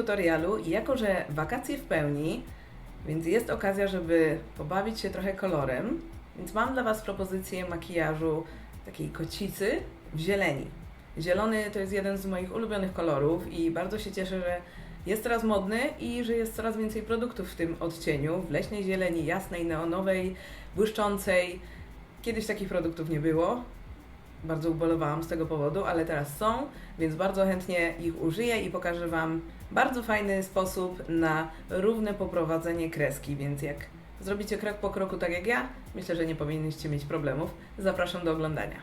tutorialu i jako, że wakacje w pełni, więc jest okazja, żeby pobawić się trochę kolorem, więc mam dla Was propozycję makijażu takiej kocicy w zieleni. Zielony to jest jeden z moich ulubionych kolorów i bardzo się cieszę, że jest teraz modny i że jest coraz więcej produktów w tym odcieniu, w leśnej zieleni, jasnej, neonowej, błyszczącej. Kiedyś takich produktów nie było, bardzo ubolewałam z tego powodu, ale teraz są, więc bardzo chętnie ich użyję i pokażę Wam bardzo fajny sposób na równe poprowadzenie kreski, więc jak zrobicie krok po kroku tak jak ja, myślę, że nie powinniście mieć problemów. Zapraszam do oglądania.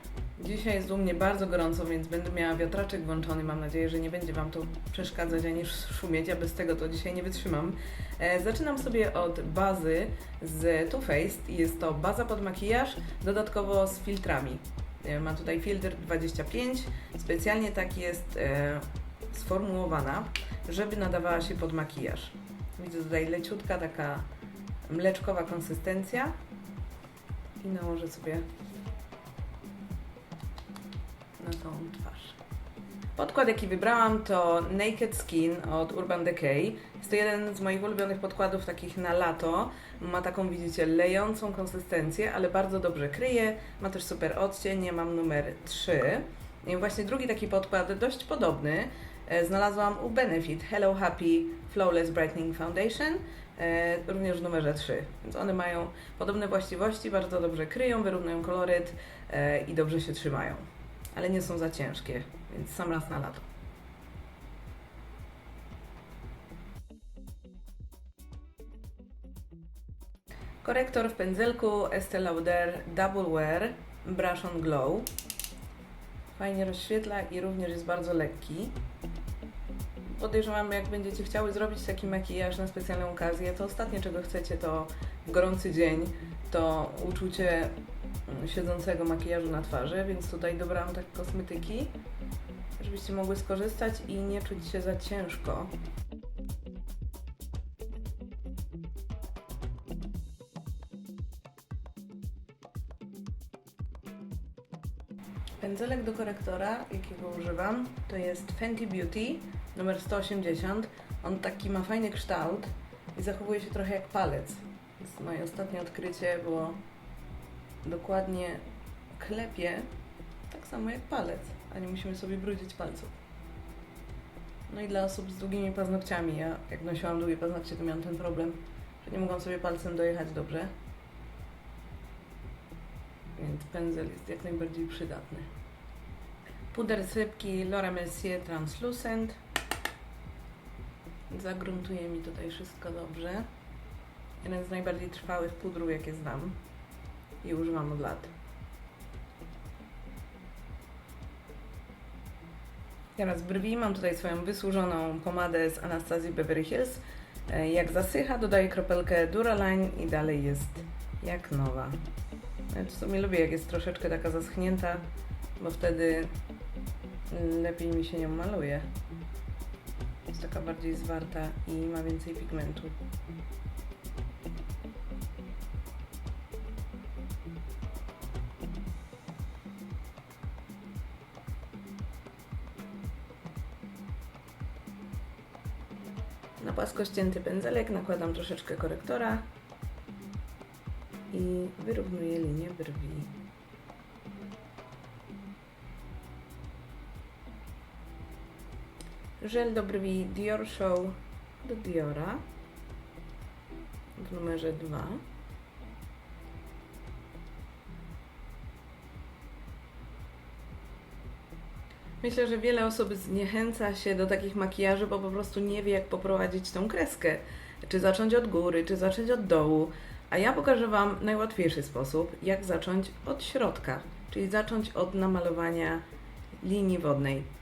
Dzisiaj jest u mnie bardzo gorąco, więc będę miała wiatraczek włączony. Mam nadzieję, że nie będzie Wam to przeszkadzać ani szumieć, a bez tego to dzisiaj nie wytrzymam. E, zaczynam sobie od bazy z Too Faced. Jest to baza pod makijaż, dodatkowo z filtrami. E, Ma tutaj filtr 25. Specjalnie tak jest e, sformułowana, żeby nadawała się pod makijaż. Widzę tutaj leciutka, taka mleczkowa konsystencja. I nałożę sobie na tą twarz. Podkład, jaki wybrałam, to Naked Skin od Urban Decay. Jest to jeden z moich ulubionych podkładów takich na lato. Ma taką, widzicie, lejącą konsystencję, ale bardzo dobrze kryje. Ma też super odcień. Ja mam numer 3. I właśnie drugi taki podkład, dość podobny, e, znalazłam u Benefit Hello Happy Flawless Brightening Foundation, e, również w numerze 3. Więc one mają podobne właściwości, bardzo dobrze kryją, wyrównują koloryt e, i dobrze się trzymają. Ale nie są za ciężkie, więc sam raz na lato. Korektor w pędzelku Estee Lauder Double Wear Brush on Glow. Fajnie rozświetla i również jest bardzo lekki. Podejrzewam, jak będziecie chciały zrobić taki makijaż na specjalną okazję, to ostatnie czego chcecie to w gorący dzień to uczucie mm, siedzącego makijażu na twarzy, więc tutaj dobrałam tak kosmetyki, żebyście mogły skorzystać i nie czuć się za ciężko. Pędzelek do korektora, jakiego używam, to jest Fenty Beauty numer 180. On taki ma fajny kształt i zachowuje się trochę jak palec. To jest moje ostatnie odkrycie, bo dokładnie klepie tak samo jak palec, a nie musimy sobie brudzić palców. No i dla osób z długimi paznokciami, ja jak nosiłam długie paznokcie, to miałam ten problem, że nie mogłam sobie palcem dojechać dobrze. Więc pędzel jest jak najbardziej przydatny. Puder z Laura Mercier Translucent. Zagruntuje mi tutaj wszystko dobrze. Jeden z najbardziej trwałych pudrów, jakie znam i używam od lat. Teraz brwi. Mam tutaj swoją wysłużoną pomadę z Anastazji Beverly Hills. E, jak zasycha, dodaję kropelkę Duraline i dalej jest jak nowa. Ja w sumie lubię, jak jest troszeczkę taka zaschnięta, bo wtedy lepiej mi się nią maluje. Jest taka bardziej zwarta i ma więcej pigmentu. Na płasko ścięty pędzelek nakładam troszeczkę korektora i wyrównuję linię brwi. Żel do brwi Dior Show do Diora w numerze 2. Myślę, że wiele osób zniechęca się do takich makijaży, bo po prostu nie wie, jak poprowadzić tą kreskę. Czy zacząć od góry, czy zacząć od dołu. A ja pokażę Wam najłatwiejszy sposób, jak zacząć od środka, czyli zacząć od namalowania linii wodnej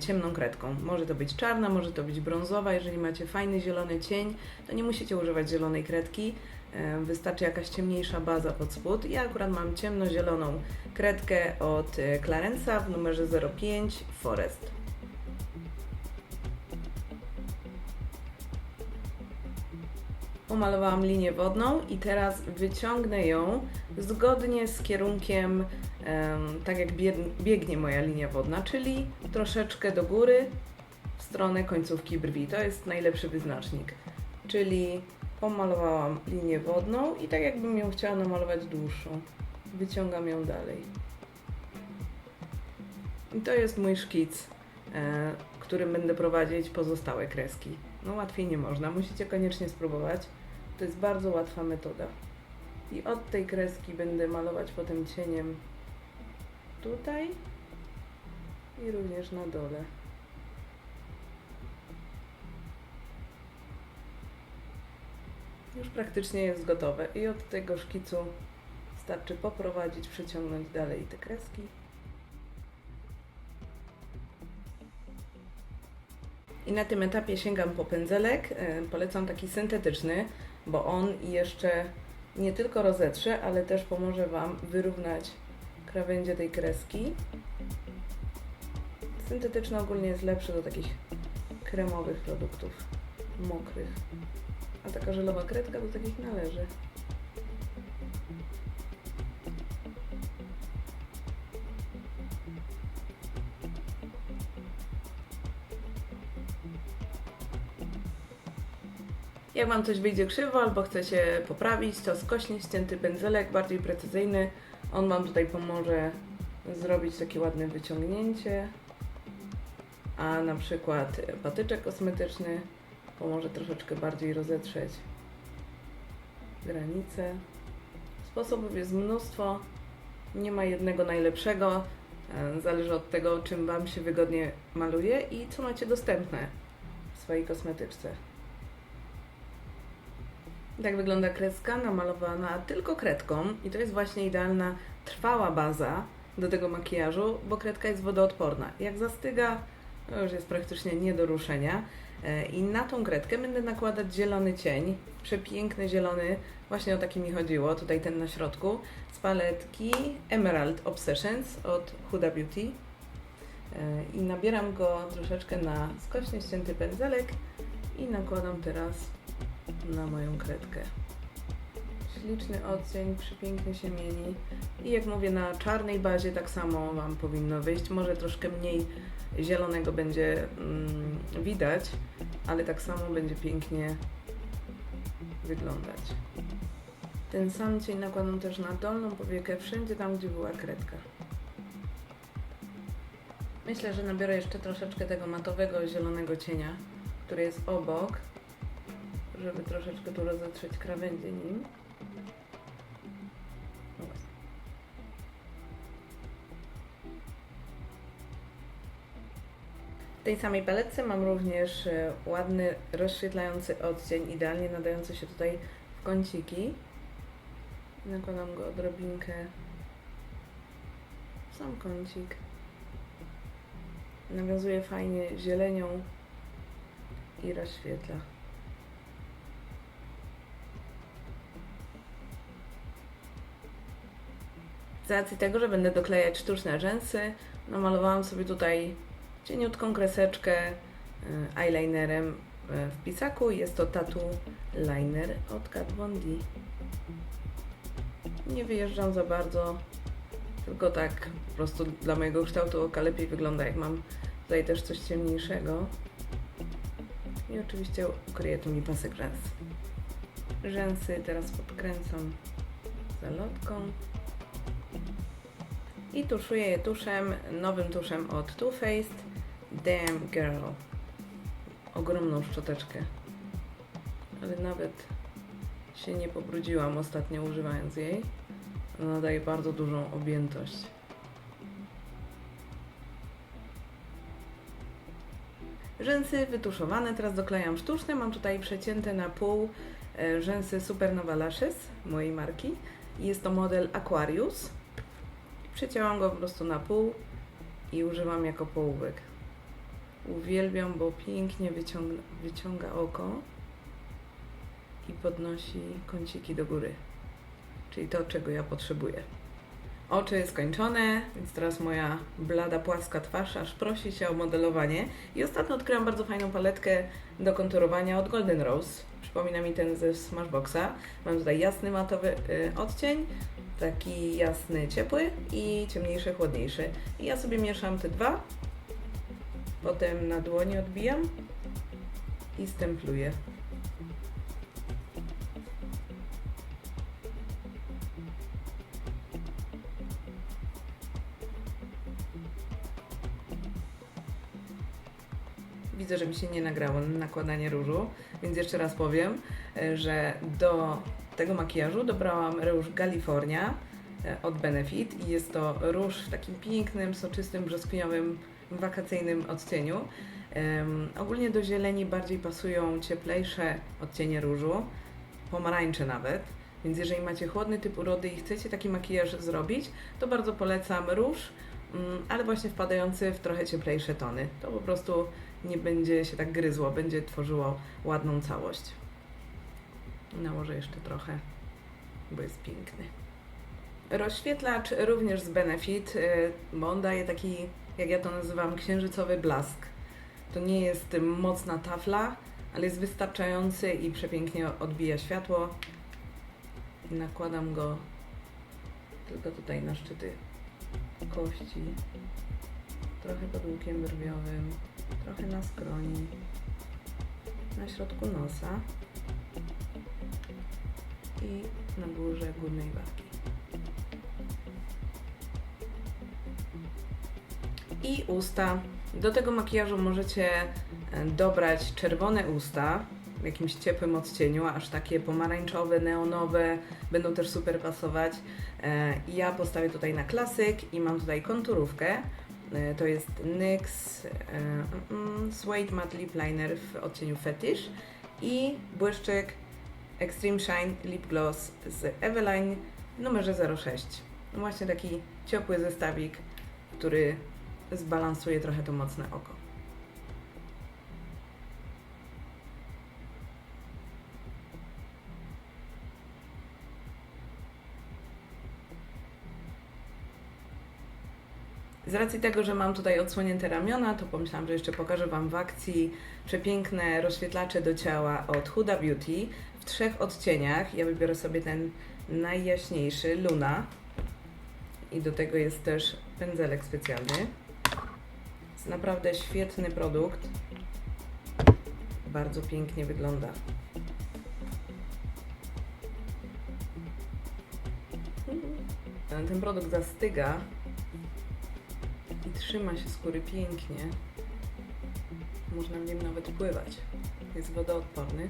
ciemną kredką. Może to być czarna, może to być brązowa. Jeżeli macie fajny zielony cień, to nie musicie używać zielonej kredki. E, Wystarczy jakaś ciemniejsza baza pod spód. Ja akurat mam ciemnozieloną kredkę od e, Clarence'a w numerze 05 Forest. Pomalowałam linię wodną i teraz wyciągnę ją zgodnie z kierunkiem, em, tak jak bieg- biegnie moja linia wodna, czyli troszeczkę do góry w stronę końcówki brwi. To jest najlepszy wyznacznik. Czyli pomalowałam linię wodną i tak jakbym ją chciała namalować dłuższą. Wyciągam ją dalej. I to jest mój szkic, e, którym będę prowadzić pozostałe kreski. No łatwiej nie można, musicie koniecznie spróbować. To jest bardzo łatwa metoda. I od tej kreski będę malować potem cieniem tutaj i również na dole. Już praktycznie jest gotowe i od tego szkicu starczy poprowadzić, przeciągnąć dalej te kreski. I na tym etapie sięgam po pędzelek. E, Polecam taki syntetyczny, bo on jeszcze nie tylko rozetrze, ale też pomoże Wam wyrównać krawędzie tej kreski. Syntetyczny ogólnie jest lepszy do takich kremowych produktów, mokrych. A taka żelowa kredka do takich należy. Jak Wam coś wyjdzie krzywo albo chcecie poprawić, to skośnie ścięty pędzelek, bardziej precyzyjny. On Wam tutaj pomoże zrobić takie ładne wyciągnięcie. A na przykład patyczek kosmetyczny pomoże troszeczkę bardziej rozetrzeć granice. Sposobów jest mnóstwo. Nie ma jednego najlepszego. E, Zależy od tego, czym Wam się wygodnie maluje i co macie dostępne w swojej kosmetyczce. Tak wygląda kreska namalowana tylko kredką i to jest właśnie idealna, trwała baza do tego makijażu, bo kredka jest wodoodporna. Jak zastyga, to już jest praktycznie nie do ruszenia. E, I na tą kredkę będę nakładać zielony cień, przepiękny zielony, właśnie o taki mi chodziło, tutaj ten na środku, z paletki Emerald Obsessions od Huda Beauty. E, I nabieram go troszeczkę na skośnie ścięty pędzelek i nakładam teraz na moją kredkę. Śliczny odcień, przepięknie się mieni. I jak mówię, na czarnej bazie tak samo Wam powinno wyjść. Może troszkę mniej zielonego będzie mm, widać, ale tak samo będzie pięknie wyglądać. Ten sam cień nakładam też na dolną powiekę, wszędzie tam, gdzie była kredka. Myślę, że nabiorę jeszcze troszeczkę tego matowego zielonego cienia, który jest obok, żeby troszeczkę tu rozetrzeć krawędzie nim. W tej samej paletce mam również e, ładny, rozświetlający odcień, idealnie nadający się tutaj w kąciki. Nakładam go odrobinkę w sam kącik. Nawiązuje fajnie zielenią i rozświetla. Z racji tego, że będę doklejać sztuczne rzęsy, namalowałam sobie tutaj cieniutką kreseczkę y, eyelinerem y, w pisaku. Jest to Tattoo Liner od Kat Von D. Nie wyjeżdżam za bardzo, tylko tak po prostu dla mojego kształtu oka lepiej wygląda, jak mam tutaj też coś ciemniejszego. I oczywiście ukryję tu mi pasek rzęs. Rzęsy teraz podkręcam zalotką. I tuszuję je tuszem, nowym tuszem od Too Faced Damn Girl. Ogromną szczoteczkę. Ale nawet się nie pobrudziłam ostatnio używając jej. Ona daje bardzo dużą objętość. Rzęsy wytuszowane, teraz doklejam sztuczne. Mam tutaj przecięte na pół e, rzęsy Supernova Lashes mojej marki. Jest to model Aquarius. Przecięłam go po prostu na pół i używam jako połówek. Uwielbiam, bo pięknie wyciąga, wyciąga oko i podnosi kąciki do góry. Czyli to, czego ja potrzebuję. Oczy skończone, więc teraz moja blada, płaska twarz aż prosi się o modelowanie. I ostatnio odkryłam bardzo fajną paletkę do konturowania od Golden Rose. Przypomina mi ten ze Smashboxa. Mam tutaj jasny, matowy y, odcień, taki jasny, ciepły i ciemniejszy, chłodniejszy. I ja sobie mieszam te dwa Potem na dłoni odbijam i stempluję. Widzę, że mi się nie nagrało nakładanie różu, więc jeszcze raz powiem, e, że do tego makijażu dobrałam róż California e, od Benefit i jest to róż w takim pięknym, soczystym, brzoskwiniowym, wakacyjnym odcieniu. Em, ogólnie do zieleni bardziej pasują cieplejsze odcienie różu, pomarańcze nawet. Więc jeżeli macie chłodny typ urody i chcecie taki makijaż zrobić, to bardzo polecam róż, mm, ale właśnie wpadający w trochę cieplejsze tony. To po prostu nie będzie się tak gryzło, będzie tworzyło ładną całość. Nałożę jeszcze trochę, bo jest piękny. Rozświetlacz również z Benefit, y, bo on daje taki, jak ja to nazywam, księżycowy blask. To nie jest mocna tafla, ale jest wystarczający i przepięknie odbija światło. Nakładam go tylko tutaj na szczyty kości, trochę pod łukiem brwiowym, trochę na skroni, na środku nosa i na górze górnej wargi. I usta. Do tego makijażu możecie e, dobrać czerwone usta w jakimś ciepłym odcieniu, aż takie pomarańczowe, neonowe będą też super pasować. E, Ja postawię tutaj na klasyk i mam tutaj konturówkę. E, To jest NYX e, mm, Suede Matte Lip Liner w odcieniu Fetish i błyszczyk Extreme Shine Lip Gloss z Eveline w numerze 06. No Właśnie taki ciepły zestawik, który zbalansuje trochę to mocne oko. Z racji tego, że mam tutaj odsłonięte ramiona, to pomyślałam, że jeszcze pokażę Wam w akcji przepiękne rozświetlacze do ciała od Huda Beauty w trzech odcieniach. Ja wybiorę sobie ten najjaśniejszy, Luna. I do tego jest też pędzelek specjalny. Jest naprawdę świetny produkt. Bardzo pięknie wygląda. Ten produkt zastyga i trzyma się skóry pięknie. Można w nim nawet pływać. Jest wodoodporny.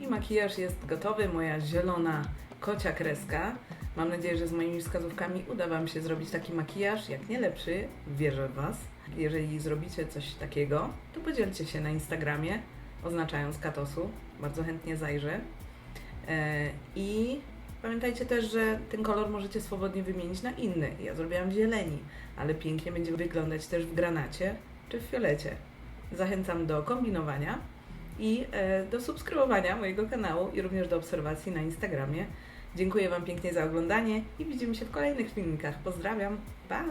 I makijaż jest gotowy. Moja zielona kocia kreska. Mam nadzieję, że z moimi wskazówkami uda Wam się zrobić taki makijaż, jak nie lepszy. Wierzę w Was. Jeżeli zrobicie coś takiego, to podzielcie się na Instagramie, oznaczając Katosu. Bardzo chętnie zajrzę. E, I pamiętajcie też, że ten kolor możecie swobodnie wymienić na inny. Ja zrobiłam zieleni, ale pięknie będzie wyglądać też w granacie czy w fiolecie. Zachęcam do kombinowania i e, do subskrybowania mojego kanału i również do obserwacji na Instagramie. Dziękuję Wam pięknie za oglądanie i widzimy się w kolejnych filmikach. Pozdrawiam. Pa!